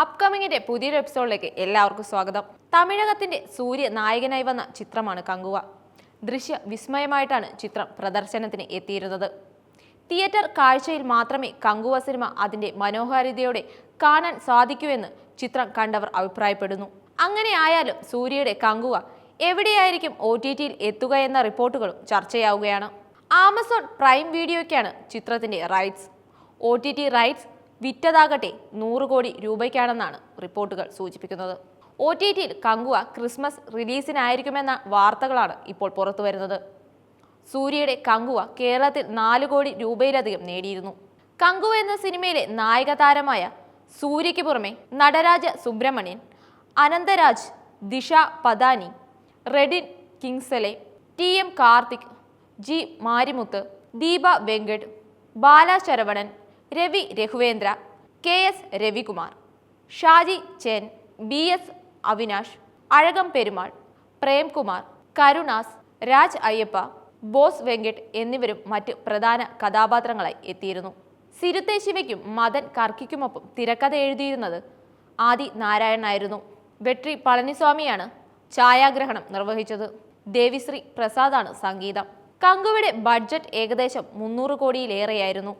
അപ്കമിങ്ങിന്റെ പുതിയൊരു എപ്പിസോഡിലേക്ക് എല്ലാവർക്കും സ്വാഗതം. തമിഴകത്തിന്റെ സൂര്യ നായകനായി വന്ന ചിത്രമാണ് കങ്കുവ. ദൃശ്യ വിസ്മയമായിട്ടാണ് ചിത്രം പ്രദർശനത്തിന് എത്തിയിരുന്നത്. തിയേറ്റർ കാഴ്ചയിൽ മാത്രമേ കങ്കുവ സിനിമ അതിന്റെ മനോഹാരിതയോടെ കാണാൻ സാധിക്കൂ എന്ന് ചിത്രം കണ്ടവർ അഭിപ്രായപ്പെടുന്നു. അങ്ങനെയായാലും സൂര്യയുടെ കങ്കുവ എവിടെയായിരിക്കും ഒ ടി ടിയിൽ എത്തുക എന്ന റിപ്പോർട്ടുകളും ചർച്ചയാവുകയാണ്. ആമസോൺ പ്രൈം വീഡിയോയ്ക്കാണ് ചിത്രത്തിന്റെ rights. O T T rights വിറ്റതാകട്ടെ നൂറ് കോടി രൂപയ്ക്കാണെന്നാണ് റിപ്പോർട്ടുകൾ സൂചിപ്പിക്കുന്നത്. ഒ ടി ടിയിൽ കങ്കുവ ക്രിസ്മസ് റിലീസിനായിരിക്കുമെന്ന വാർത്തകളാണ് ഇപ്പോൾ പുറത്തുവരുന്നത്. സൂര്യയുടെ കങ്കുവ കേരളത്തിൽ നാല് കോടി രൂപയിലധികം നേടിയിരുന്നു. കങ്കുവ എന്ന സിനിമയിലെ നായിക താരമായ സൂര്യയ്ക്ക് പുറമെ Nataraja Subramanian Anantharaj Disha Patani Redin Kingsley T M Karthik G Marimuthu Deepa Venkat Bala Saravanan Ravi Raghavendra K S Ravikumar Shaji Chen B S Avinash Azhagam Perumal Premkumar Karunas Raj Ayyappa Bose Venkat എന്നിവരും മറ്റ് പ്രധാന കഥാപാത്രങ്ങളായി എത്തിയിരുന്നു. സിരുത്തെ ശിവയ്ക്കും മദൻ കർക്കിക്കുമൊപ്പം തിരക്കഥ എഴുതിയിരുന്നത് ആദി നാരായണായിരുന്നു വെട്രി പളനിസ്വാമിയാണ് ഛായാഗ്രഹണം നിർവഹിച്ചത്. ദേവിശ്രീ പ്രസാദാണ് സംഗീതം. കങ്കുവിടെ budget ഏകദേശം മുന്നൂറ് കോടിയിലേറെയായിരുന്നു.